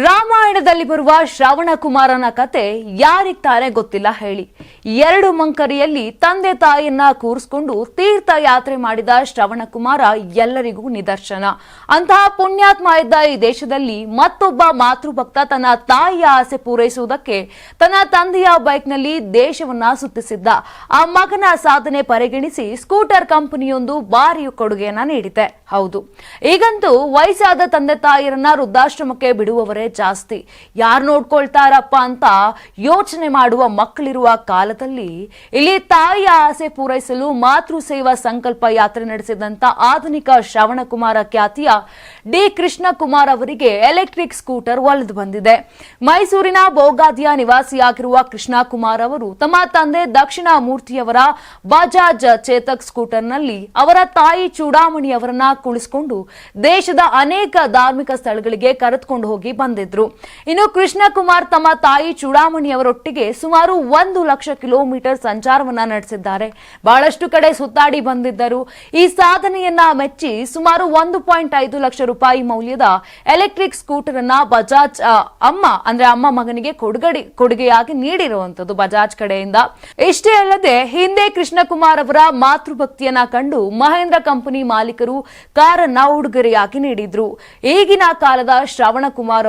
ರಾಮಾಯಣದಲ್ಲಿ ಬರುವ ಶ್ರವಣ ಕುಮಾರನ ಕತೆ ಯಾರಿಗ್ ತಾನೇ ಗೊತ್ತಿಲ್ಲ ಹೇಳಿ. ಎರಡು ಮಂಕರಿಯಲ್ಲಿ ತಂದೆ ತಾಯಿಯನ್ನ ತೀರ್ಥ ಯಾತ್ರೆ ಮಾಡಿದ ಶ್ರವಣ ಕುಮಾರ ಎಲ್ಲರಿಗೂ ನಿದರ್ಶನ. ಅಂತಹ ಪುಣ್ಯಾತ್ಮ ಇದ್ದ ಈ ದೇಶದಲ್ಲಿ ಮತ್ತೊಬ್ಬ ಮಾತೃಭಕ್ತ ತನ್ನ ತಾಯಿಯ ಆಸೆ ಪೂರೈಸುವುದಕ್ಕೆ ತನ್ನ ತಂದೆಯ ಬೈಕ್ನಲ್ಲಿ ದೇಶವನ್ನ ಸುತ್ತಿಸಿದ್ದ. ಆ ಮಗನ ಸಾಧನೆ ಪರಿಗಣಿಸಿ ಸ್ಕೂಟರ್ ಕಂಪನಿಯೊಂದು ಭಾರಿ ಕೊಡುಗೆಯನ್ನ ನೀಡಿದೆ ಹೌದು. ಈಗಂತೂ ವಯಸ್ಸಾದ ತಂದೆ ತಾಯಿಯರನ್ನ ವೃದ್ಧಾಶ್ರಮಕ್ಕೆ ಬಿಡುವವರೇ ಜಾಸ್ತಿ. ಯಾರು ನೋಡ್ಕೊಳ್ತಾರಪ್ಪ ಅಂತ ಯೋಚನೆ ಮಾಡುವ ಮಕ್ಕಳಿರುವ ಕಾಲದಲ್ಲಿ ಇಲ್ಲಿ ತಾಯಿಯ ಆಸೆ ಪೂರೈಸಲು ಮಾತೃ ಸೇವಾ ಸಂಕಲ್ಪ ಯಾತ್ರೆ ನಡೆಸಿದಂತ ಆಧುನಿಕ ಶ್ರವಣಕುಮಾರ ಖ್ಯಾತಿಯ ಡಿ ಕೃಷ್ಣಕುಮಾರ್ ಅವರಿಗೆ ಎಲೆಕ್ಟ್ರಿಕ್ ಸ್ಕೂಟರ್ ಒಲಿದು ಬಂದಿದೆ. ಮೈಸೂರಿನ ಬೋಗಾದಿಯ ನಿವಾಸಿಯಾಗಿರುವ ಕೃಷ್ಣಕುಮಾರ್ ಅವರು ತಮ್ಮ ತಂದೆ ದಕ್ಷಿಣ ಮೂರ್ತಿಯವರ ಬಜಾಜ್ ಚೇತಕ್ ಸ್ಕೂಟರ್ನಲ್ಲಿ ಅವರ ತಾಯಿ ಚೂಡಾಮಣಿ ಅವರನ್ನ ಕುಳಿಸಿಕೊಂಡು ದೇಶದ ಅನೇಕ ಧಾರ್ಮಿಕ ಸ್ಥಳಗಳಿಗೆ ಕರೆದುಕೊಂಡು ಹೋಗಿ ಬಂದಿದ್ರು. ಇನ್ನು ಕೃಷ್ಣಕುಮಾರ್ ತಮ್ಮ ತಾಯಿ ಚೂಡಾಮಣಿ ಅವರೊಟ್ಟಿಗೆ ಸುಮಾರು ಒಂದು ಲಕ್ಷ ಕಿಲೋಮೀಟರ್ ಸಂಚಾರವನ್ನ ನಡೆಸಿದ್ದಾರೆ. ಬಹಳಷ್ಟು ಕಡೆ ಸುತ್ತಾಡಿ ಬಂದಿದ್ದರು. ಈ ಸಾಧನೆಯನ್ನ ಮೆಚ್ಚಿ ಸುಮಾರು ಒಂದು ಪಾಯಿಂಟ್ ಐದು ಲಕ್ಷ ರೂಪಾಯಿ ಮೌಲ್ಯದ ಎಲೆಕ್ಟ್ರಿಕ್ ಸ್ಕೂಟರ್ ಅನ್ನ ಬಜಾಜ್ ಅಮ್ಮ, ಅಂದ್ರೆ ಅಮ್ಮ ಮಗನಿಗೆ ಕೊಡುಗಡೆ, ಕೊಡುಗೆಯಾಗಿ ನೀಡಿರುವಂತದ್ದು ಬಜಾಜ್ ಕಡೆಯಿಂದ. ಇಷ್ಟೇ ಅಲ್ಲದೆ ಹಿಂದೆ ಕೃಷ್ಣಕುಮಾರ್ ಅವರ ಮಾತೃಭಕ್ತಿಯನ್ನ ಕಂಡು ಮಹೇಂದ್ರ ಕಂಪನಿ ಮಾಲೀಕರು ಕಾರನ್ನ ಉಡುಗೊರೆಯಾಗಿ ನೀಡಿದ್ರು. ಈಗಿನ ಕಾಲದ ಶ್ರವಣ ಕುಮಾರ್